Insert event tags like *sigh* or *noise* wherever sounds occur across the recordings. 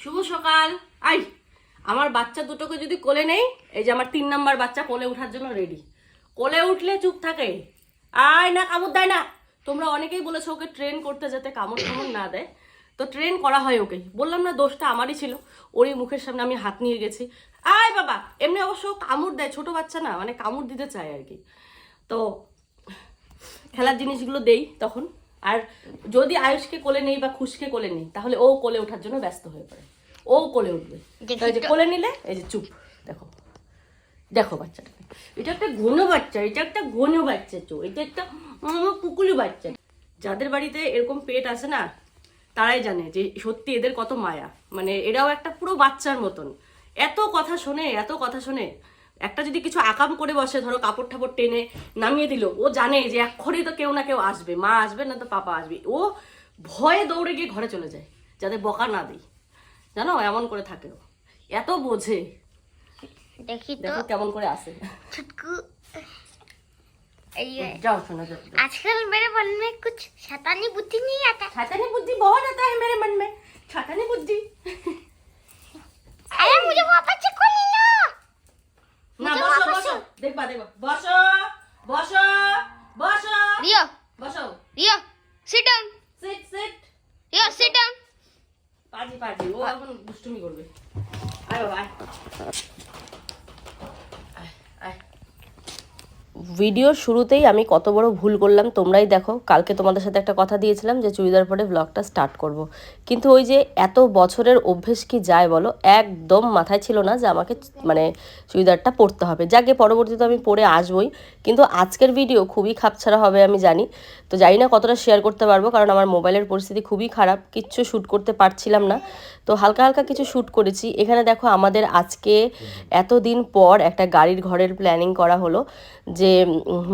শুভ সকাল। আই, আমার বাচ্চা দুটোকে যদি কোলে নেই, এই যে আমার তিন নাম্বার বাচ্চা কোলে ওঠার জন্য রেডি কোলে উঠলে চুপ থাকে। আয় না, কামড় দেয় না। তোমরা অনেকেই বলেছ ওকে ট্রেন করতে যাতে কামড় টামড় না দেয়। তো ট্রেন করা হয় ওকে। বললাম না, দোষটা আমারই ছিল। ওরই মুখের সামনে আমি হাত নিয়ে গেছি। আয় বাবা, এমনি অবশ্য কামড় দেয়, ছোট বাচ্চা না মানে কামড় দিতে চায় আর কি। তো খেলার জিনিসগুলো দেই তখন। আর যদি আয়ুষকে কোলে নেই বা খুশকে কোলে নেই তাহলে ও কোলে ওঠার জন্য ব্যস্ত হয়ে পড়ে। ও কোলে উঠবে। যে কোলে নিলে এই যে চুপ দেখো। দেখো বাচ্চাটাকে এটা একটা ঘন বাচ্চা এটা একটা ঘন বাচ্চা তো। এটা একটা কুকুলি বাচ্চা। যাদের বাড়িতে এরকম পেট আছে না তারাই জানে যে সত্যি এদের কত মায়া। মানে এরাও একটা পুরো বাচ্চার মতন। এত কথা শোনে এত কথা শোনে একটা যদি কিছু আকাম করে বসে ধরো কাপড় ঠাপড় টেনে নামিয়ে দিল ও জানে যে এক্ষুনি তো কেউ না কেউ আসবে মা আসবে না তো পাপা আসবে ও ভয়ে দৌড়ে গিয়ে ঘরে চলে যায় যাতে বকা না দিই জানো এমন করে থাকে ও এত বোঝে देखी तो দেখো কেমন করে আসে छुटकू ये जाओ सुनो जाओ जाओ। आजकल मेरे मन में कुछ शैतानी बुद्धि नहीं आता छातानी बुद्धि बहुत आता है मेरे मन में छातानी बुद्धि अरे मुझे वापस से खोल लो দেখবা দেখবা। বসো বসো বসো। রিয়া। বসো। Riya sit down sit sit Riya sit down পাজি পাজি। ও এখন দুষ্টুমি করবে। আয় বাবা ভিডিওর শুরুতেই আমি কত বড় ভুল করলাম, তোমরাই দেখো। কালকে তোমাদের সাথে একটা কথা দিয়েছিলাম যে চুড়িদার পরে ব্লগটা স্টার্ট করব। কিন্তু ওই যে এত বছরের অভ্যেস কি যায় বলো, একদম মাথায় ছিল না যে আমাকে মানে চুড়িদারটা পরতে হবে। যাকে পরবর্তীতে আমি পরে আসবই, কিন্তু আজকের ভিডিও খুবই খাপছাড়া হবে আমি জানি। তো জানি না কতটা শেয়ার করতে পারব, কারণ আমার মোবাইলের পরিস্থিতি খুবই খারাপ, কিচ্ছু শ্যুট করতে পারছিলাম না। তো হালকা হালকা কিছু শ্যুট করেছি। এখানে দেখো আমাদের আজকে এতদিন পর একটা গাড়ির ঘরের প্ল্যানিং করা হলো যে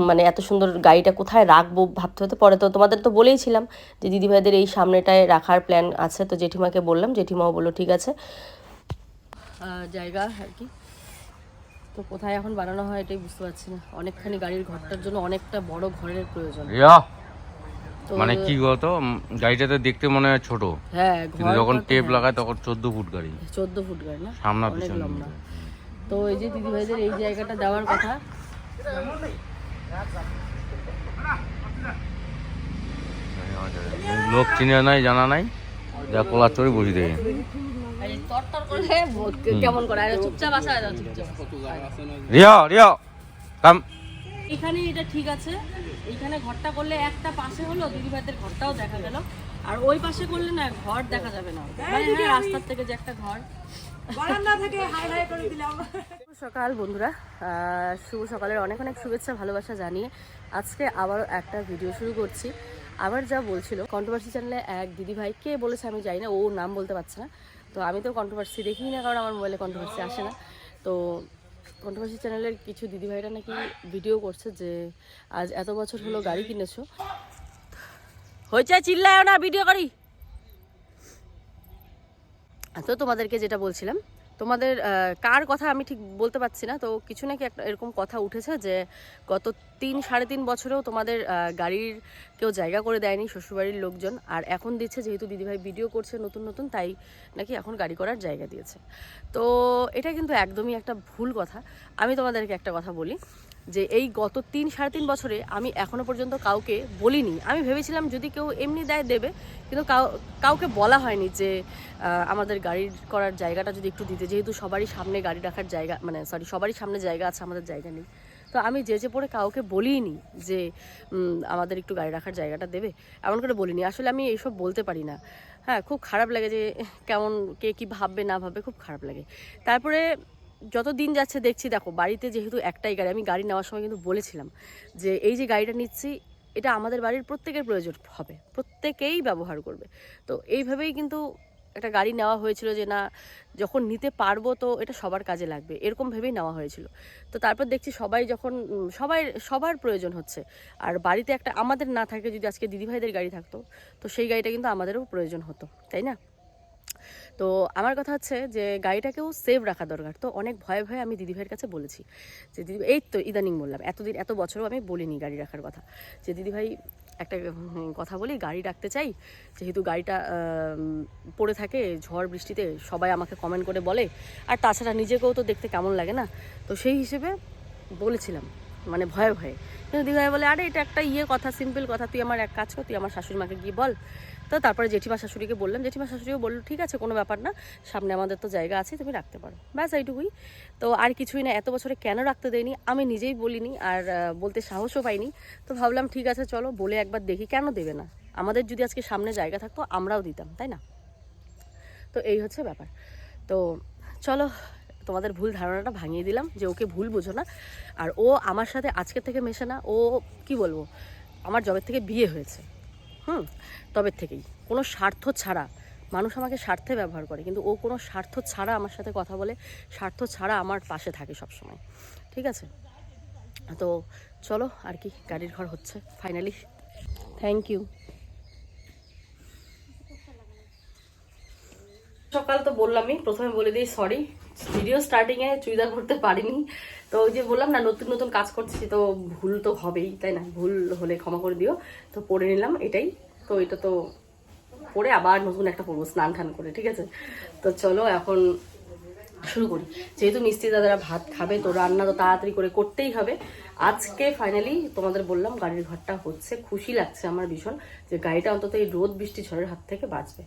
মানে এত সুন্দর গাড়িটা কোথায় রাখব ভাবতে হতে পরে তো তোমাদের তো বলেইছিলাম যে দিদিভাইদের এই সামনেটায় রাখার প্ল্যান আছে। তো জেঠিমাকে বললাম জেঠিমাও বলল ঠিক আছে। জায়গা আর কি। তো কোথায় এখন বানানো হয় এটাই বুঝতে পারছি না। অনেকখানি গাড়ির ঘরটার জন্য অনেকটা বড় ঘরের প্রয়োজন। রিয়া তো মানে কি বলতো? উম, গাড়িটাতে দেখতে মনে হয় ছোট। হ্যাঁ কিন্তু যখন টেপ লাগায় তখন চোদ্দ ফুট গাড়ি। চোদ্দ ফুট গাড়ি না? সামনা পিছন তো এই যে দিদি ভাইদের এই জায়গাটা দেওয়ার কথা লোক চিনে নাই জানা নাই। যা কলার চড়ি দেয় এখানে এটা ঠিক আছে। এইখানে ঘরটা করলে একটা পাশে হলো ঘরটাও দেখা গেল। আর ওই পাশে করলে না ঘর দেখা যাবে না। মানে হ্যাঁ, রাস্তার থেকে যে একটা ঘর। সকাল, বন্ধুরা। শুভ সকালের অনেক অনেক শুভেচ্ছা, ভালোবাসা জানিয়ে আজকে আবার একটা ভিডিও শুরু করছি। আবার যা বলছিল কন্ট্রোভার্সি চ্যানেলে এক দিদি ভাই কে বলেছে আমি জানি না, ও নাম বলতে পারছে না। তো আমি তো কন্ট্রোভার্সি দেখি না, কারণ আমার মোবাইলে কন্ট্রোভার্সি আসে না। তো কন্ট্রোভার্সি চ্যানেলের কিছু দিদিভাইরা নাকি ভিডিও করছে যে, আজ এত বছর হলো গাড়ি কিনেছো। হয়েছে চিল্লায় না ভিডিও করি। তো তোমাদেরকে যেটা বলছিলাম, তোমাদের কার কথা আমি ঠিক বলতে পারছি না, তো কিছু নাকি একটা এরকম কথা উঠেছে যে গত তিন, সাড়ে তিন বছরেও তোমাদের গাড়ির কেউ জায়গা করে দেয়নি, শ্বশুরবাড়ির লোকজন, আর এখন দিচ্ছে যেহেতু দিদিভাই ভিডিও করছে নতুন নতুন, তাই নাকি এখন গাড়ি করার জায়গা দিয়েছে। তো এটা কিন্তু একদমই একটা ভুল কথা। আমি তোমাদেরকে একটা কথা বলি। যে এই গত তিন, সাড়ে তিন বছরে আমি এখনও পর্যন্ত কাউকে বলিনি। আমি ভেবেছিলাম যদি কেউ এমনি দেয় দেবে, কিন্তু কাউ- কাউকে বলা হয়নি যে আমাদের গাড়ি করার জায়গাটা যদি একটু দিতে। যেহেতু সবারই সামনে গাড়ি রাখার জায়গা মানে সরি সবারই সামনে জায়গা আছে, আমাদের জায়গা নেই। তো আমি যে যে পরে কাউকে বলিনি যে আমাদের একটু গাড়ি রাখার জায়গাটা দেবে, এমন করে বলিনি। আসলে আমি এইসব বলতে পারি না। হ্যাঁ খুব খারাপ লাগে যে, কেমন, কে কী ভাববে, না ভাববে, খুব খারাপ লাগে। তারপরে যত দিন যাচ্ছে দেখছি, দেখো, বাড়িতে যেহেতু একটাই গাড়ি, আমি গাড়ি নেওয়ার সময় কিন্তু বলেছিলাম যে এই যে গাড়িটা নিচ্ছি, এটা আমাদের বাড়ির প্রত্যেকের প্রয়োজন হবে, প্রত্যেকেই ব্যবহার করবে। তো এইভাবেই কিন্তু একটা গাড়ি নেওয়া হয়েছিল যে না, যখন নিতে পারব তো এটা সবার কাজে লাগবে, এরকম ভেবেই নেওয়া হয়েছিল। তো তারপর দেখছি সবাই যখন সবাই, সবার প্রয়োজন হচ্ছে। আর বাড়িতে একটা আমাদের না থাকে, যদি আজকে দিদিভাইদের গাড়ি থাকতো, তো সেই গাড়িটা কিন্তু আমাদেরও প্রয়োজন হতো, তাই না? তো আমার কথা হচ্ছে যে গাড়িটাকেও সেভ রাখা দরকার। তো অনেক ভয়ে ভয়ে আমি দিদিভাইয়ের কাছে বলেছি যে, দিদি, এই তো ইদানিং বললাম, এতদিন, এত বছরও আমি বলিনি গাড়ি রাখার কথা। যে, দিদিভাই, একটা কথা বলি, গাড়ি রাখতে চাই, যেহেতু গাড়িটা পড়ে থাকে, ঝড় বৃষ্টিতে সবাই আমাকে কমেন্ট করে বলে, আর তাছাড়া নিজেকেও তো দেখতে কেমন লাগে না? তো সেই হিসেবে বলেছিলাম মানে ভয়ে ভয়ে। কিন্তু দিদিভাই বলে, আরে, এটা একটা ইয়ে কথা সিম্পল কথা, তুই আমার এক কাজ কর, তুই আমার শাশুড়ি মাকে গিয়ে বল তো তারপরে জেঠিমা শাশুড়িকে বললাম, জেঠিমা শাশুড়িও বলল, ঠিক আছে, কোনো ব্যাপার না, সামনে আমাদের তো জায়গা আছে, তুমি রাখতে পারো। ব্যাস, এইটুকুই। তো আর কিছুই না, এত বছরে কেন রাখতে দেয়নি, আমি নিজেই বলিনি আর বলতে সাহসও পাইনি। তো ভাবলাম, ঠিক আছে, চলো, বলে একবার দেখি, কেন দেবে না? আমাদের যদি আজকে সামনে জায়গা থাকতো, আমরাও দিতাম, তাই না? তো এই হচ্ছে ব্যাপার। তো চলো, তোমাদের ভুল ধারণাটা ভাঙিয়ে দিলাম, যে ওকে ভুল বোঝো না। আর ও আমার সাথে আজকের থেকে মেশে না, ও কি বলব, আমার জবের থেকে বিয়ে হয়েছে। হুম, তবে থেকেই। কোনো স্বার্থ ছাড়া, মানুষ আমাকে স্বার্থে ব্যবহার করে, কিন্তু ও কোনো স্বার্থ ছাড়া আমার সাথে কথা বলে, স্বার্থ ছাড়া আমার পাশে থাকে সবসময়। ঠিক আছে? তো চলো, আর কি, গাড়ির ঘর হচ্ছে ফাইনালি থ্যাংক ইউ সকাল তো বললামই, প্রথমে বলে দিই সরি ভিডিও স্টার্টিংয়ে চুড়িদার করতে পারিনি। তো ওই যে বললাম না, নতুন নতুন কাজ করছি, তো ভুল তো হবেই, তাই না? ভুল হলে ক্ষমা করে দিও। তো পরে নিলাম এটাই। তো এটা তো পরে আবার নতুন একটা পরবো, স্নান টান করে, ঠিক আছে? তো চলো এখন শুরু করি। যেহেতু মিস্ত্রি দাদারা ভাত খাবে, তো রান্না তো তাড়াতাড়ি করে করতেই হবে। আজকে ফাইনালি তোমাদের বললাম গাড়ির ঘরটা হচ্ছে, খুশি লাগছে আমার ভীষণ যে গাড়িটা অন্তত এই রোদ বৃষ্টি ঝড়ের হাত থেকে বাঁচবে।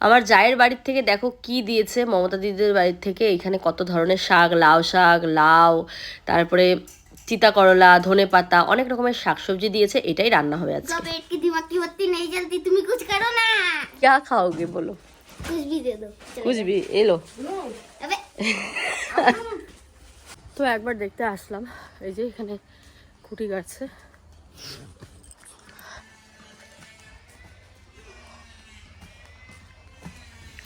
আমার জায়ের বাড়ির থেকে দেখো কি দিয়েছে মমতা দিদিদের বাড়ির থেকে এখানে কত ধরনের শাক লাউ শাক লাউ তারপরে চিতা করলা ধনে পাতা অনেক রকমের শাকসবজি দিয়েছে এটাই রান্না হবে আজকে पेट की दिमाग की बत्ती नहीं जलती तुम्हें कुछ करो ना क्या খাওগে বলো कुछ भी दे दो বুঝবি এলো अबे তো একবার দেখতে আসলাম এই যে এখানে খুঁটি গাড়ছে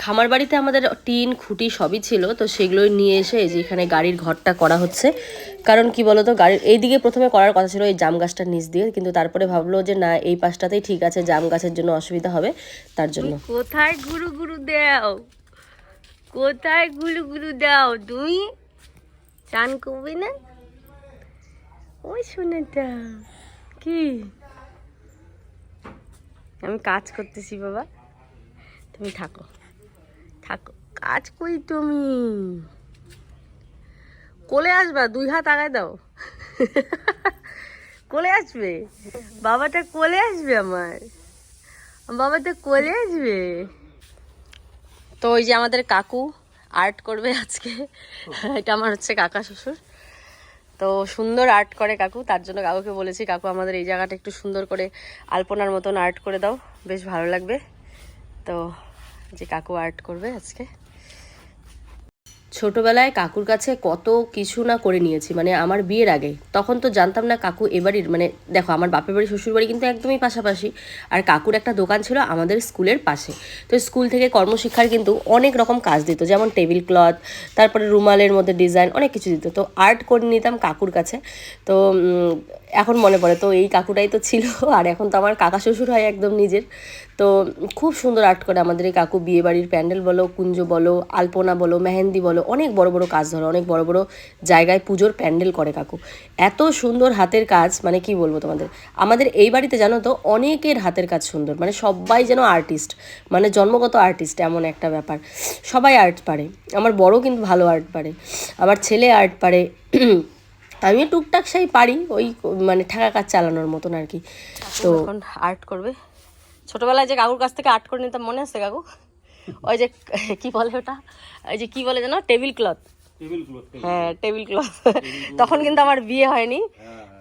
খামার বাড়িতে আমাদের টিন, খুঁটি সবই ছিল, তো সেগুলোই নিয়ে এসে এই যে এখানে গাড়ির ঘরটা করা হচ্ছে। কারণ কি বলতো, গাড়ির এই দিকে প্রথমে করার কথা ছিল এই জাম গাছটার নিচ দিয়ে, কিন্তু তারপরে ভাবলো যে না, এই পাশটাতেই ঠিক আছে, জাম গাছের জন্য অসুবিধা হবে, তার জন্য। কোথায় গুরু গুরু দাও? কোথায় গুরু গুরু দাও? তুমি চান করবে না? ওই শোনাটা কি? আমি কাজ করতেছি বাবা। তুমি থাকো। কাজ করি তুমি। কোলে আসবা, দুই হাত আগায় দাও। কোলে আসবে? বাবাটা কোলে আসবে আমার। বাবাটা কোলে আসবে। তো ওই যে আমাদের কাকু আর্ট করবে আজকে। এটা আমার হচ্ছে কাকা শ্বশুর। তো সুন্দর আর্ট করে কাকু, তার জন্য কাকুকে বলেছি, কাকু, আমাদের এই জায়গাটা একটু সুন্দর করে আলপনার মতন আর্ট করে দাও। বেশ ভালো লাগবে। তো যে কাকু আর্ট করবে আজকে। ছোটবেলায় কাকুর কাছে কত কিছু না করে নিয়েছি মানে আমার বিয়ের আগে। তখন তো জানতাম না কাকু এবাড়ির মানে দেখো আমার বাপের বাড়ি, শ্বশুর বাড়ি কিন্তু একদমই পাশাপাশি। আর কাকুর একটা দোকান ছিল আমাদের স্কুলের পাশে। তো স্কুল থেকে কর্মশিক্ষার কিন্তু অনেক রকম কাজ দিত, যেমন টেবিল ক্লথ, তারপরে রুমালের মধ্যে ডিজাইন, অনেক কিছু দিত। তো আর্ট করে নিতাম কাকুর কাছে। তো এখন মনে পড়ে, তো এই কাকুটাই তো ছিল। *laughs* আর এখন তো আমার কাকা শ্বশুর হয় একদম নিজের। তো খুব সুন্দর আর্ট করে আমাদের এই কাকু বিয়ে বাড়ির প্যান্ডেল বলো, কুঞ্জ বলো, আলপনা বলো, মেহেন্দি বলো, অনেক বড় বড় কাজ ধরে, অনেক বড় বড় জায়গায় পুজোর প্যান্ডেল করে কাকু। এত সুন্দর হাতের কাজ মানে কি বলব তোমাদের? আমাদের এই বাড়িতে জানো তো, অনেকের হাতের কাজ সুন্দর মানে সবাই যেন আর্টিস্ট মানে জন্মগত আর্টিস্ট এমন একটা ব্যাপার। সবাই আর্ট পারে, আমার বড় কিন্তু ভালো আর্ট পারে, আমার ছেলে আর্ট পারে। *clears throat* আমিও টুকটাক সেই পারি ওই মানে ঠেকা কাজ চালানোর মতন আর কি। তো এখন আর্ট করবে। ছোটবেলায় যে কাকুর কাছ থেকে আর্ট করে নিতাম মনে আছে কাকু? ওই যে কি বলে ওটা? ওই যে কি বলে জানো টেবিল ক্লথ। হ্যাঁ টেবিল ক্লথ। তখন কিন্তু আমার বিয়ে হয়নি।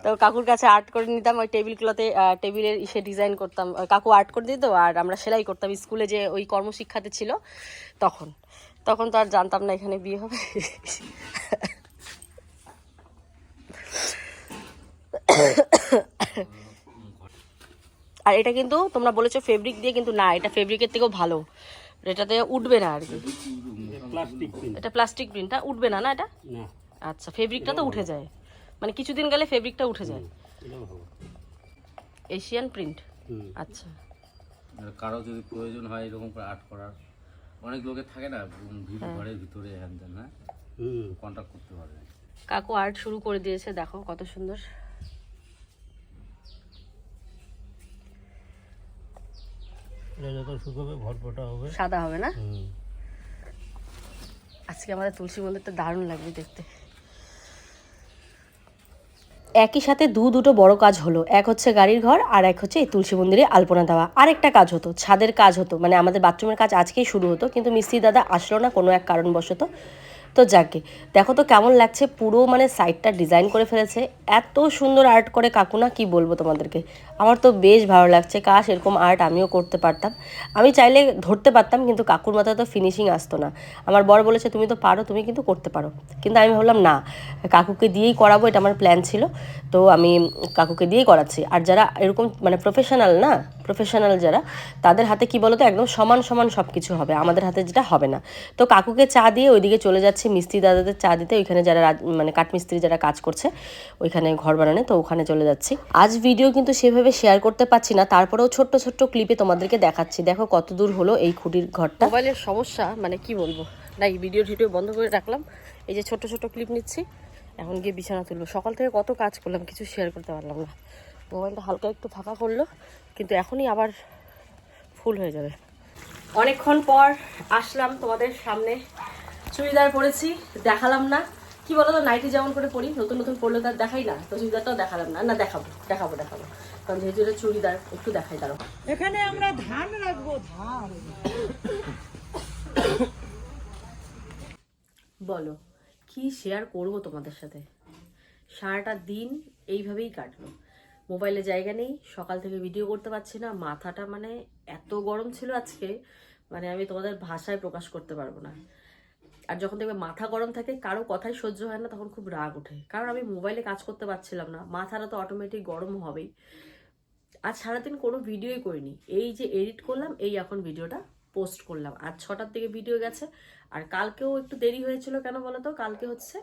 তো কাকুর কাছে আর্ট করে নিতাম ওই টেবিল ক্লথে টেবিলের ইসে ডিজাইন করতাম। ওই কাকু আর্ট করে দিত আর আমরা সেলাই করতাম। স্কুলে যে ওই কর্মশিক্ষাতে ছিল তখন। তখন তো আর জানতাম না এখানে বিয়ে হবে। আর এটা কিন্তু তোমরা বলেছ ফেব্রিক দিয়ে কিন্তু না এটা ফেব্রিকের থেকেও ভালো। এটাতে উঠবে না আর কি। এটা প্লাস্টিক প্রিন্টটা উঠবে না না এটা? আচ্ছা ফেব্রিকটা তো উঠে যায়। মানে কিছুদিন গেলে ফেব্রিকটা উঠে যায়। এশিয়ান প্রিন্ট হুম। আচ্ছা। আর কারও যদি প্রয়োজন হয় এরকম করে আর্ট করার অনেক লোকের থাকে না ভিড় ঘরের ভিতরে হ্যান ত্যান হ্যাঁ হুম। কন্ট্যাক্ট করতে পারবে কাকু আর্ট শুরু করে দিয়েছে দেখো কত সুন্দর। এটা যত শুকোবে ভরপটা হবে। সাদা হবে না? আজকে আমাদের তুলসী মন্দিরটা দারুণ লাগবে দেখতে। একই সাথে দু দুটো বড় কাজ হলো। এক হচ্ছে গাড়ির ঘর আর এক হচ্ছে এই তুলসী মন্দিরে আলপনা দেওয়া। আর একটা কাজ হতো ছাদের কাজ হতো। মানে আমাদের বাথরুমের কাজ আজকেই শুরু হতো কিন্তু মিস্ত্রি দাদা আসলো না কোনো এক কারণবশত। তো যাকে। দেখো তো কেমন লাগছে, পুরো মানে সাইডটা ডিজাইন করে ফেলেছে। এত সুন্দর আর্ট করে কাকুনা কি বলব তোমাদেরকে? আমার তো বেশ ভালো লাগছে। কাশ, এরকম আর্ট আমিও করতে পারতাম। আমি চাইলে ধরতে পারতাম, কিন্তু কাকুর মাথায় তো ফিনিশিং আসতো না। আমার বর বলেছে, তুমি তো পারো, তুমি কিন্তু করতে পারো। কিন্তু আমি ভাবলাম, না, কাকুকে দিয়েই করাবো, এটা আমার প্ল্যান ছিল। তো আমি কাকুকে দিয়েই করাচ্ছি। আর যারা এরকম মানে প্রফেশনাল না প্রফেশনাল যারা, তাদের হাতে কি বলতো, একদম সমান সমান সব কিছু হবে। আমাদের হাতে যেটা হবে না। তো কাকুকে চা দিয়ে ওইদিকে চলে যাচ্ছে। মিস্ত্রি দাদাদের চা দিতে, ওইখানে যারা মানে কাঠমিস্ত্রি যারা কাজ করছে, ওইখানে ঘর বানানে, তো ওখানে চলে যাচ্ছি। আজ ভিডিও কিন্তু সেভাবে শেয়ার করতে পারছি না, তারপরেও ছোট্ট ছোট্ট ক্লিপে তোমাদেরকে দেখাচ্ছি। দেখো কত দূর হলো এই খুঁটির ঘরটা। মোবাইলের সমস্যা মানে কি বলব? না, এই ভিডিও টিডিও বন্ধ করে রাখলাম। এই যে ছোট ছোট ক্লিপ নিচ্ছি, এখন গিয়ে বিছানা তুলবো। সকাল থেকে কত কাজ করলাম, কিছু শেয়ার করতে পারলাম না। মোবাইলটা হালকা একটু ফাঁকা করল, কিন্তু এখনই আবার ফুল হয়ে যাবে। অনেকক্ষণ পর আসলাম তোমাদের সামনে। চুড়িদার পরেছি দেখালাম না। কি বলো তো নাইটি যেমন করে পরি নতুন নতুন পরলে তার দেখাই না তো চুড়িদারটাও দেখালাম না। না দেখাবো দেখাবো দেখাবো। কারণ যেহেতু এটা চুড়িদার একটু দেখাই দাঁড়ো এখানে আমরা ধান রাখব ধান। বলো কি শেয়ার করব তোমাদের সাথে? সারাটা দিন এইভাবেই কাটলো। মোবাইলে জায়গা নেই সকাল থেকে ভিডিও করতে পারছি না মাথাটা মানে এত গরম ছিল আজকে মানে আমি তোমাদের ভাষায় প্রকাশ করতে পারব না। আর যখন দেখবে মাথা গরম থাকে, কারও কথাই সহ্য হয় না, তখন খুব রাগ ওঠে। কারণ আমি মোবাইলে কাজ করতে পারছিলাম না মাথাটা তো অটোমেটিক গরম হবেই। আজ সারাদিন কোনো ভিডিওই করিনি। এই যে এডিট করলাম, এই এখন ভিডিওটা পোস্ট করলাম। আজ ছটার দিকে ভিডিও গেছে, আর কালকেও একটু দেরি হয়েছিল কেন বলো তো কালকে হচ্ছে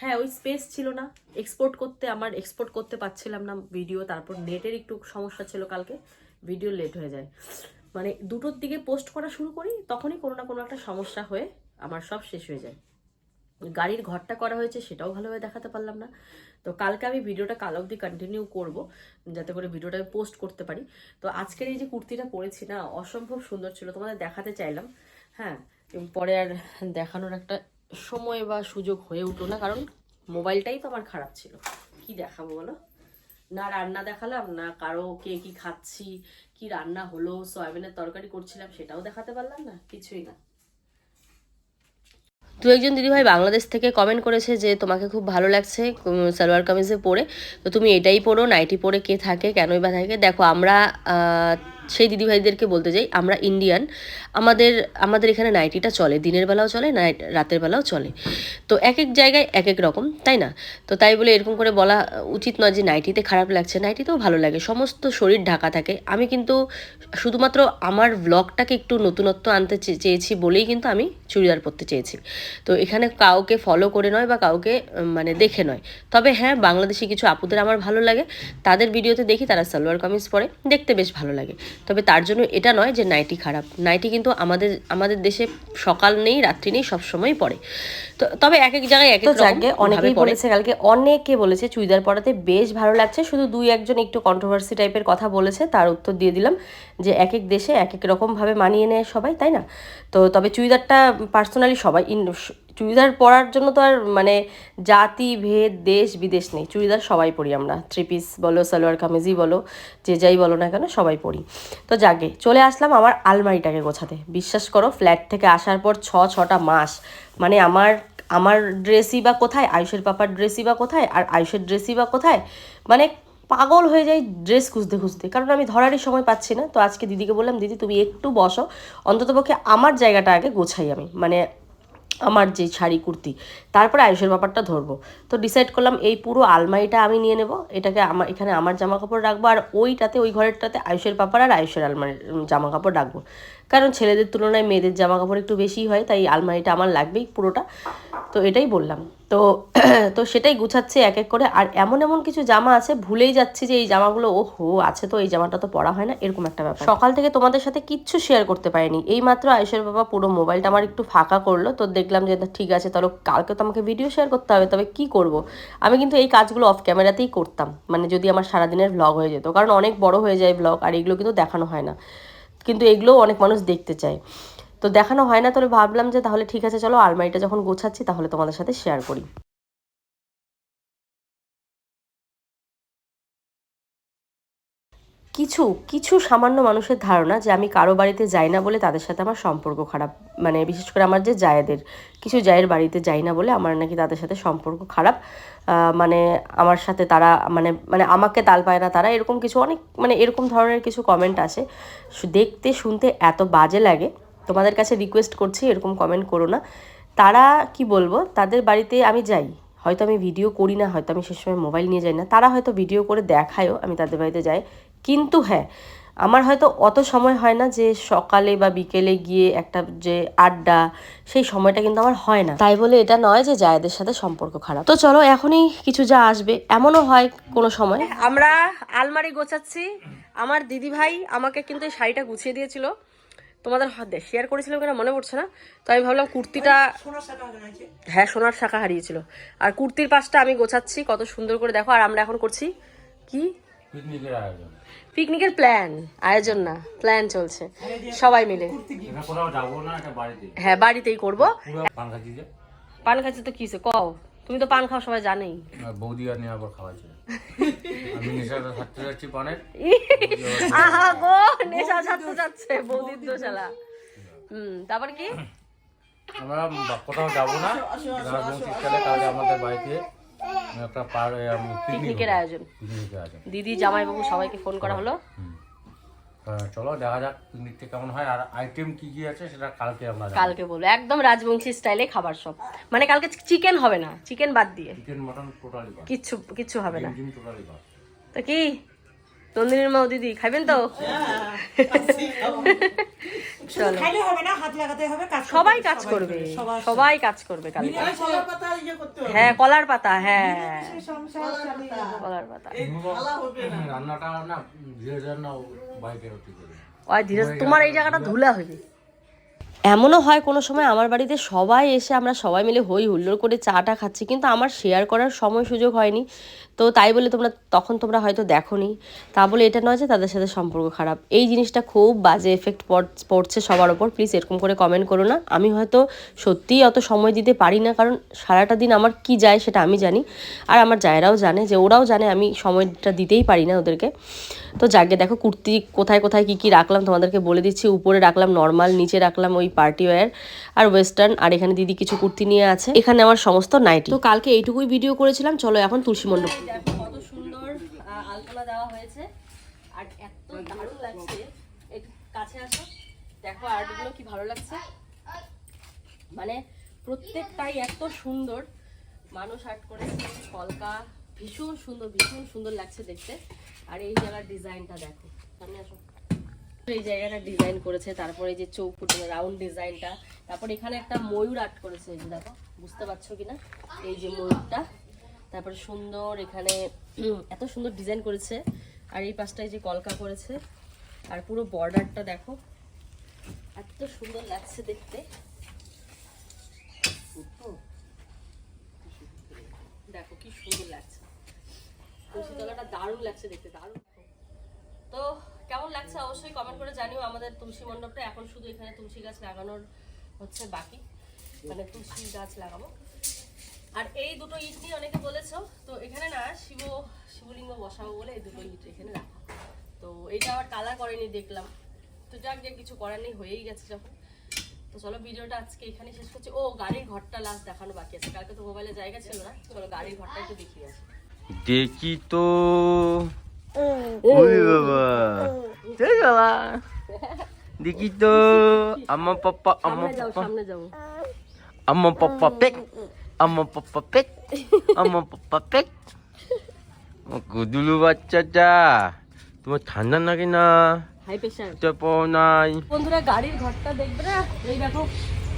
হ্যাঁ ওই স্পেস ছিল না। এক্সপোর্ট করতে, আমার এক্সপোর্ট করতে পারছিলাম না ভিডিও তারপর নেটের একটু সমস্যা ছিল কালকে ভিডিও লেট হয়ে যায়। মানে দুটোর দিকে পোস্ট করা শুরু করি, তখনই কোনো না কোনো একটা সমস্যা হয়ে আমার সব শেষ হয়ে যায়। গাড়ির ঘরটা করা হয়েছে সেটাও ভালোভাবে দেখাতে পারলাম না। তো কালকে আমি ভিডিওটা কাল অবধি কন্টিনিউ করব, যাতে করে ভিডিওটা আমি পোস্ট করতে পারি। তো আজকের এই যে কুর্তিটা পরেছি না, অসম্ভব সুন্দর ছিল, তোমাদের দেখাতে চাইলাম। হ্যাঁ পরে আর দেখানোর একটা সময় বা সুযোগ হয়ে উঠল না, কারণ মোবাইলটাই তো আমার খারাপ ছিল। কি দেখাবো বলো? না রান্না দেখালাম, না কারও কে কি খাচ্ছি, কি রান্না হলো, সয়াবিনের তরকারি করছিলাম, সেটাও দেখাতে পারলাম না, কিছুই না। দু একজন দিদিভাই বাংলাদেশ থেকে কমেন্ট করেছে যে তোমাকে খুব ভালো লাগছে সালোয়ার কামিজে পরে। তো তুমি এটাই পরো, নাইটি পরে কে থাকে, কেনই বা থাকে। দেখো, আমরা সেই দিদিভাইদেরকে বলতে যাই, আমরা ইন্ডিয়ান আমাদের আমাদের এখানে নাইটিটা চলে, দিনের বেলাও চলে নাইট রাতের বেলাও চলে। তো এক এক জায়গায় এক এক রকম, তাই না? তো তাই বলে এরকম করে বলা উচিত নয় যে নাইটিতে খারাপ লাগছে নাইটিতেও ভালো লাগে, সমস্ত শরীর ঢাকা থাকে। আমি কিন্তু শুধুমাত্র আমার ব্লগটাকে একটু নতুনত্ব আনতে চেয়েছি বলেই কিন্তু আমি চুড়িদার পরতে চেয়েছি। তো এখানে কাউকে ফলো করে নয় বা কাউকে মানে দেখে নয়। তবে হ্যাঁ বাংলাদেশি কিছু আপুদের আমার ভালো লাগে, তাদের ভিডিওতে দেখি তারা সালোয়ার কামিজ পরে, দেখতে বেশ ভালো লাগে। তবে তার জন্য এটা নয় যে নাইটি খারাপ। নাইটি কিন্তু আমাদের আমাদের দেশে সকাল নেই, রাত্রি নেই সবসময় পরে। তো তবে এক এক জায়গায় এক এক যাকগে, অনেকেই। বলেছে কালকে অনেকে বলেছে চুড়িদার পরাতে বেশ ভালো লাগছে। শুধু দুই একজন একটু কন্ট্রোভার্সি টাইপের কথা বলেছে তার উত্তর দিয়ে দিলাম যে এক এক দেশে এক এক রকমভাবে মানিয়ে নেয় সবাই তাই না? তো তবে চুড়িদারটা পার্সোনালি সবাই ইন- চুড়িদার পরার জন্য তো আর মানে জাতি ভেদ দেশ বিদেশ নেই। চুড়িদার সবাই পরি আমরা। থ্রি পিস বলো সালোয়ার কামিজই বলো যে যাই বলো না কেন সবাই পরি। তো যাকে চলে আসলাম আমার আলমারিটাকে গোছাতে। বিশ্বাস করো ফ্ল্যাট থেকে আসার পর ছ ছটা মাস মানে আমার আমার ড্রেসই বা কোথায়, আয়ুষের পাপার ড্রেসই বা কোথায়, আর আয়ুষের ড্রেসই বা কোথায় মানে পাগল হয়ে যাই ড্রেস খুঁজতে খুঁজতে। কারণ আমি ধরারই সময় পাচ্ছি না। তো আজকে দিদিকে বললাম, দিদি, তুমি একটু বসো। অন্ততপক্ষে আমার জায়গাটা আগে গোছাই আমি। মানে আমার যে শাড়ি, কুর্তি, তারপরে আয়ুষের ব্যাপারটা ধরবো। তো ডিসাইড করলাম, এই পুরো আলমারিটা আমি নিয়ে নেব। এটাকে আমার এখানে আমার জামা কাপড় রাখব। আর ওইটাতে, ওই ঘরেরটাতে আয়ুষের পাপার আর আয়ুষের আলমারির জামা কাপড় রাখব। কারণ ছেলেদের তুলনায় মেয়েদের জামা কাপড় একটু বেশি হয়, তাই আলমারিটা আমার লাগবেই পুরোটা। তো এটাই বললাম। তো তো সেটাই গুছাচ্ছে এক এক করে। আর এমন এমন কিছু জামা আছে, ভুলেই যাচ্ছি যে এই জামাগুলো ও হো আছে তো, এই জামাটা তো পরা হয় না, এরকম একটা ব্যাপার। সকাল থেকে তোমাদের সাথে কিচ্ছু শেয়ার করতে পারিনি। এই মাত্র আয়ুষের বাবা পুরো মোবাইলটা আমার একটু ফাঁকা করল, তো দেখলাম যে ঠিক আছে, তাহলে কালকে তো আমাকে ভিডিও শেয়ার করতে হবে, তবে কি করব? আমি কিন্তু এই কাজগুলো অফ ক্যামেরাতেই করতাম মানে যদি আমার সারাদিনের ব্লগ হয়ে যেত, কারণ অনেক বড় হয়ে যায় ব্লগ আর এগুলো কিন্তু দেখানো হয় না। কিন্তু এগুলোও অনেক মানুষ দেখতে চায়। তো দেখানো হয় না, তাহলে ভাবলাম যে তাহলে ঠিক আছে, চলো আলমারিটা যখন গোছাচ্ছি তাহলে তোমাদের সাথে শেয়ার করি। কিছু কিছু সামান্য মানুষের ধারণা যে আমি কারও বাড়িতে যাই না বলে তাদের সাথে আমার সম্পর্ক খারাপ। মানে বিশেষ করে আমার যে জায়েদের, কিছু জায়ের বাড়িতে যাই না বলে আমার নাকি তাদের সাথে সম্পর্ক খারাপ। মানে আমার সাথে তারা মানে মানে আমাকে তাল পায় না তারা, এরকম কিছু অনেক মানে এরকম ধরনের কিছু কমেন্ট আসে দেখতে, শুনতে এত বাজে লাগে। তোমাদের কাছে রিকোয়েস্ট করছি, এরকম কমেন্ট করো না। তারা কি বলব? তাদের বাড়িতে আমি যাই। হয়তো আমি ভিডিও করি না, হয়তো আমি সে সময় মোবাইল নিয়ে যাই না। তারা হয়তো ভিডিও করে দেখায়ও আমি তাদের বাড়িতে যাই। কিন্তু হ্যাঁ আমার হয়তো অত সময় হয় না যে সকালে বা বিকেলে গিয়ে একটা যে আড্ডা সেই সময়টা কিন্তু আমার হয় না। তাই বলে এটা নয় যে জায়েদের সাথে সম্পর্ক খারাপ। তো চলো এখনই কিছু যা আসবে এমনও হয় কোনো সময়। আমরা আলমারি গোছাচ্ছি আমার দিদি ভাই আমাকে কিন্তু এই শাড়িটা গুছিয়ে দিয়েছিল। তোমাদের হাতে শেয়ার করেছিলাম কেন মনে পড়ছে না? তো আমি ভাবলাম কুর্তিটা হ্যাঁ সোনার শাখা হারিয়েছিল। আর কুর্তির পাশটা আমি গোছাচ্ছি কত সুন্দর করে দেখো। আর আমরা এখন করছি কি? পিকনিকের আয়োজন। পিকনিকের প্ল্যান আয়োজন না প্ল্যান চলছে সবাই মিলে। হ্যাঁ বাড়িতেই করব। পান খাচ্ছি তো কিসে? কও তুমি তো পান খাও সবাই জানেই। বৌদি আর নিয়ে আবার খাওয়াচ্ছে আমি নেশাটা থাকতে যাচ্ছি পানের আহা গো নেশা ছাড়তে যাচ্ছে বৌদির দোশালা হুম তারপর কি? আমরা কোথাও যাব না। শীতকালে আমাদের বাড়িতে একটা পিকনিকের আয়োজন। দিদি জামাইবাবু সবাইকে ফোন করা হলো। চলো দেখা যাক পিকনিকটা কেমন হয়। আর আইটেম কি কি আছে সেটা কালকে আমরা কালকে বলব একদম রাজবংশী স্টাইলে খাবার সব। মানে কালকে চিকেন হবে না। চিকেন বাদ দিয়ে। চিকেন মটন টোটালি বাদ। কিচ্ছু কিচ্ছু হবে না। তো কি? নন্দিনীর মাও দিদি খাবেন তো? চলো। সবাই কাজ করবে সবাই কাজ করবে কালকে। মিলে কলার পাতা করতে হবে। হ্যাঁ কলার পাতা হ্যাঁ। কলার পাতা। রান্নাটা না ওই ধীরে তোমার এই জায়গাটা ধুলা হইবে এমনও হয় কোনো সময় আমার বাড়িতে সবাই এসে আমরা সবাই মিলে হই হুল্লোড় করে চাটা খাচ্ছি কিন্তু আমার শেয়ার করার সময় সুযোগ হয়নি। তো তাই বলে তোমরা তখন তোমরা হয়তো দেখোনি। তা বলে এটা নয় যে তাদের সাথে সম্পর্ক খারাপ। এই জিনিসটা খুব বাজে এফেক্ট পড়ছে সবার ওপর। প্লিজ এরকম করে কমেন্ট করো না। আমি হয়তো সত্যিই অত সময় দিতে পারি না, কারণ সারাটা দিন আমার কি যায় সেটা আমি জানি। আর আমার জায়রাও জানে যে ওরাও জানে আমি সময়টা দিতেই পারি না ওদেরকে। তো যাকে দেখো কুর্তি কোথায় কোথায় কি কি রাখলাম তোমাদেরকে বলে দিচ্ছি। উপরে রাখলাম নর্মাল নিচে রাখলাম ওই পার্টি ওয়্যার আর ওয়েস্টার্ন আর এখানে দিদি কিছু কুর্তি নিয়ে আছে। এখানে আমার সমস্ত নাইটি তো কালকে এইটুকুই ভিডিও করেছিলাম। চলো এখন তুলসী মণ্ডপ। দেখো কত সুন্দর আলপনা দেওয়া হয়েছে। আর এত দারুণ লাগছে। কাছে আসো। দেখো আর্টগুলো কি ভালো লাগছে। মানে প্রত্যেকটাই এত সুন্দর। মানুষ আর্ট করেছে কলকা, ভীষণ সুন্দর ভীষণ সুন্দর লাগছে দেখতে। আর এই জায়গার ডিজাইনটা দেখো। সামনে আসো। এই জায়গাটা ডিজাইন করেছে। তারপরে যে চৌকুট, রাউন্ড ডিজাইনটা। তারপর এখানে একটা ময়ূর আর্ট করেছে। এই দেখো, বুঝতে পারছ কিনা? এই যে ময়ূরটা। তারপরে সুন্দর এখানে এত সুন্দর ডিজাইন করেছে। আর এই পাশটায় যে কলকা করেছে, আর পুরো বর্ডারটা দেখো, এত সুন্দর লাগছে দেখতে। দেখো কি সুন্দর লাগছে। তুলসী তলাটা দারুণ লাগছে দেখতে, দারুণ। তো কেমন লাগছে অবশ্যই কমেন্ট করে জানিও। আমাদের তুলসী মণ্ডপটা এখন শুধু এখানে তুলসী গাছ লাগানোর হচ্ছে বাকি। মানে তুলসী গাছ লাগাবো। আর এই দুটো ইট নিয়ে অনেকে বলেছ তো এখানে না শিব শিবলিঙ্গ বসাবো বলে এই দুটো ইট এখানে রাখা। তো এইটা আবার কালার করেনি দেখলাম। তো যাক যে কিছু করার নেই হয়েই গেছে যখন। তো চলো ভিডিওটা আজকে এখানে শেষ করছি। ও গাড়ির ঘরটা লাস্ট দেখানো বাকি আছে। কালকে তো মোবাইলে জায়গা ছিল না। চলো গাড়ির ঘরটা একটু দেখিয়ে আসি দেখি তো। বাবা। বাবা। দেখি তো। আমার পাপ্পা আমার সামনে যাও পাপ্পা। আমার পাপ্পা পেক। আমার পাপ্পা পেক আমার পাপ্পা পেক ও গুদুলু বাচ্চাটা তোমার ঠান্ডা নাকি না হাই প্রেশার তো নাই বন্ধুরা গাড়ির ঘরটা দেখবে না? এই দেখো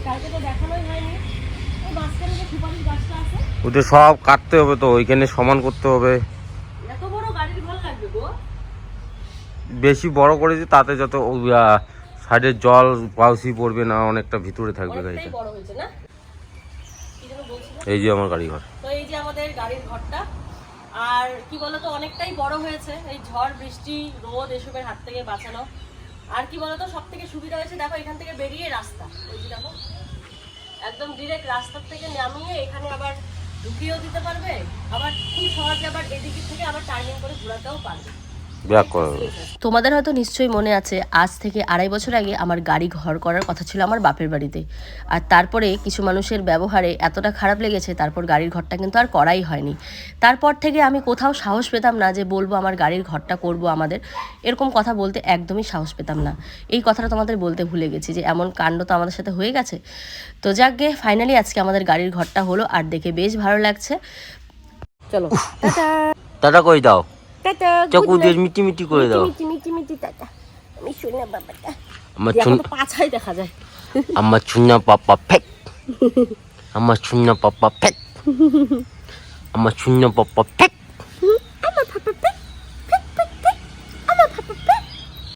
কালকে তো দেখানোই হয়নি। ওই মাঝখানে যে সুপারিশ গাছটা আছে। ওদের সব কাটতে হবে তো ওইখানে সমান করতে হবে। এত বড় গাড়ির ঘর লাগবে গো। বেশি বড় করেছি তাতে যত সাইডের জল পাউসি পড়বে না অনেকটা ভিতরে থাকবে গাড়িটা। বড় হয়েছে না? এই যে আমার গাড়ি ঘর তো এই যে আমাদের গাড়ির ঘরটা, আর কি বলতো, অনেকটাই বড় হয়েছে। এই ঝড়, বৃষ্টি, রোদ এসবের হাত থেকে বাঁচানো। আর কি বলতো সব থেকে সুবিধা হয়েছে, দেখো, এখান থেকে বেরিয়ে রাস্তা। ওই যে দেখো, একদম ডিরেক্ট রাস্তার থেকে নামিয়ে এখানে আবার ঢুকিয়েও দিতে পারবে। আবার খুব সহজে আবার এদিকে থেকে আবার টার্নিং করে ঘোরাতেও পারবে। তোমাদের হয়তো নিশ্চয়ই মনে আছে আজ থেকে আড়াই বছর আগে আমার গাড়ি ঘর করার কথা ছিল আমার বাপের বাড়িতে। আর তারপরে কিছু মানুষের ব্যবহারে এতটা খারাপ লেগেছে তারপর গাড়ির ঘরটা কিন্তু আর করাই হয়নি। তারপর থেকে আমি কোথাও সাহস পেতাম না যে বলব আমার গাড়ির ঘরটা করব আমাদের। এরকম কথা বলতে একদমই সাহস পেতাম না। এই কথাটা তোমাদের বলতে ভুলে গেছি যে এমন কাণ্ড তো আমাদের সাথে হয়ে গেছে। তো যাকগে ফাইনালি আজকে আমাদের গাড়ির ঘরটা হলো আর দেখে বেশ ভালো লাগছে। চলো টাটা! টাটা করে দাও? টাটা চকু দিয়ে মিটি মিটি করে দাও মিটি মিটি মিটি টাটা আমি শুনে বাবাটা আমার চুন পাছাই দেখা যায় আমার চুনা পাপা ফেক আমার চুনা পাপা ফেক আমার চুনা পাপা ফেক আমার পাপা ফেক